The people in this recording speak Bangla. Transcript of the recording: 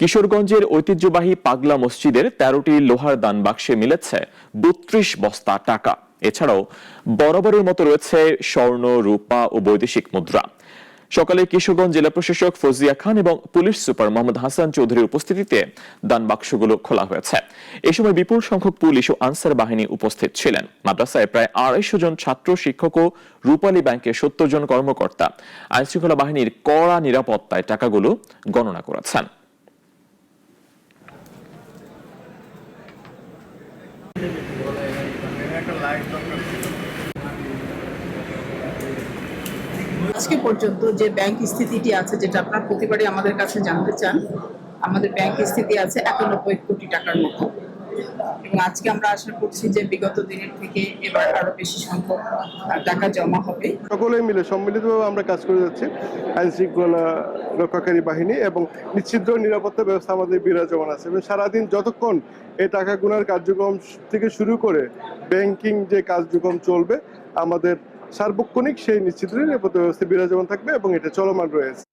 কিশোরগঞ্জের ঐতিহ্যবাহী পাগলা মসজিদের তেরোটি লোহার দান বাক্সে মিলেছে বত্রিশ বস্তা টাকা। এছাড়াও বরাবরের মতো রয়েছে স্বর্ণ, রূপা ও বৈদেশিক মুদ্রা। সকালে কিশোরগঞ্জ জেলা প্রশাসক ফজিয়া খান এবং পুলিশ সুপার মোহাম্মদ হাসান চৌধুরীর উপস্থিতিতে দান বাক্সগুলো খোলা হয়েছে। এ সময় বিপুল সংখ্যক পুলিশ ও আনসার বাহিনী উপস্থিত ছিলেন। মাদ্রাসায় প্রায় আড়াইশো জন ছাত্র, শিক্ষক ও রূপালী ব্যাংকের সত্তর জন কর্মকর্তা। আইনশৃঙ্খলা বাহিনীর কড়া নিরাপত্তায় টাকাগুলো গণনা করেছেন। আজকে পর্যন্ত যে ব্যাংক স্থিতিটি আছে, যেটা আপনার প্রতিবারই আমাদের কাছে জানতে চান, আমাদের ব্যাংক স্থিতি আছে একানব্বই কোটি টাকার মতো। আজকে আমরা আশা করছি যে বিগত দিনের থেকে এবার আরও বেশি সংখ্যক টাকা জমা হবে। সকলে মিলে, সম্মিলিতভাবে আমরা কাজ করে যাচ্ছি। আইন শৃঙ্খলা রক্ষাকারী বাহিনী এবং নিশ্চিদ্র নিরাপত্তা ব্যবস্থা আমাদের বিরাজমান আছে এবং সারাদিন যতক্ষণ এই টাকা গুনার কার্যক্রম থেকে শুরু করে ব্যাংকিং যে কার্যক্রম চলবে, আমাদের সার্বক্ষণিক সেই নিশ্চিদ্র নিরাপত্তা ব্যবস্থা বিরাজমান থাকবে এবং এটা চলমান রয়েছে।